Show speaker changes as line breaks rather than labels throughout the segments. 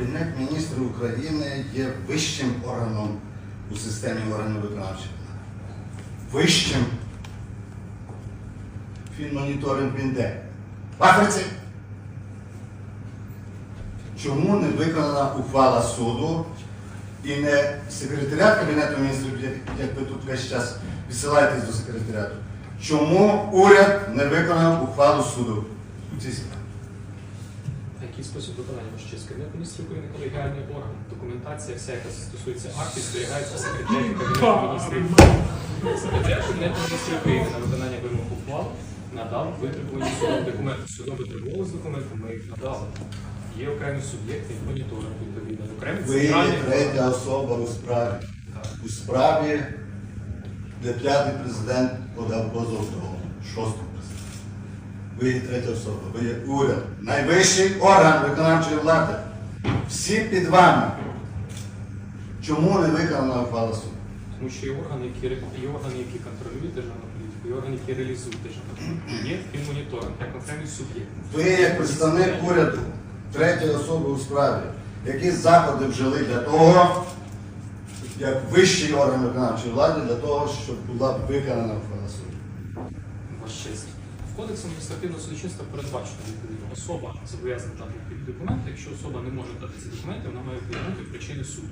Кабінет міністрів України є вищим органом у системі органів виконавчої. Вищим. Фінмоніторинг він де? В Африці. Чому не виконана ухвала суду і не секретаріат Кабінету міністрів, як, як ви тут весь час відсилаєтесь до секретаріату? Чому уряд не виконав ухвалу суду у цій справі?
Який спосіб виконання ваш честь? Кабінет міністрів України колегіальний орган. Документація, вся, яка стосується актів, зберігається в секретарі Кабінету міністрів. Секретар Кабінету міністрів України на виконання вимог ухвал надав витребувані судом документи. Судом витребували з документами, ми їх надали. Є окремі суб'єкти моніторинг відповідно. Окремі
Ви є
центральні
третя особа у справі. У справі, де п'ятий президент подав позов до шостого. Ви є третя особа, ви є уряд, найвищий орган виконавчої влади. Всі під вами. Чому не виконана ухвала суду?
Тому що є органи, які є органи, які контролюють державну політику, є органи, які реалізують державну політику. Є фінмоніторинг, як окремий суб'єкт.
Ви як представник уряду, третя особа у справі, які заходи вжили для того, як вищий орган виконавчої влади, для того, щоб була виконана ухвала суду.
Ваш честь. В кодексі адміністративного судочинства передбачено відповідно особа зобов'язана дати відповідні документи. Якщо особа не може дати ці документи, вона має повідомити причини суду.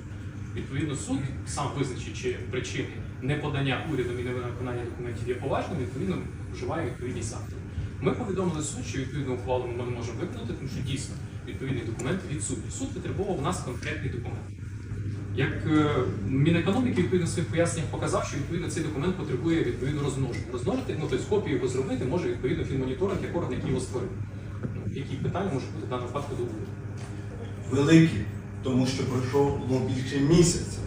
Відповідно, суд сам визначить, чи причини неподання урядом і невиконання документів є поважними, відповідно вживає відповідні заходи. Ми повідомили суд, що відповідну ухвалу ми не можемо виконати, тому що дійсно відповідний документ від суду. Суд витребував у нас конкретний документ. Як е, Мінекономіки відповідно своїх поясненнях показав, що відповідно цей документ потребує відповідно розмноження. Розмножити, ну тобто копію його зробити може відповідно фінмоніторинг, як орган, який його створив. Ну, які питання можуть бути в даному випадку до уряду?
великі, тому що пройшов ну, більше місяця.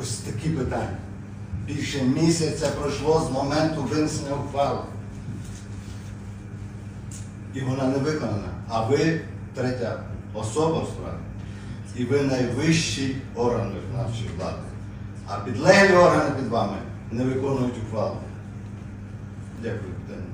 Ось такі питання. Більше місяця пройшло з моменту винесення ухвали. І вона не виконана. А ви третя особа в справі. І ви найвищий орган виконавчої влади. А підлеглі органи під вами не виконують ухвалу. Дякую, питання.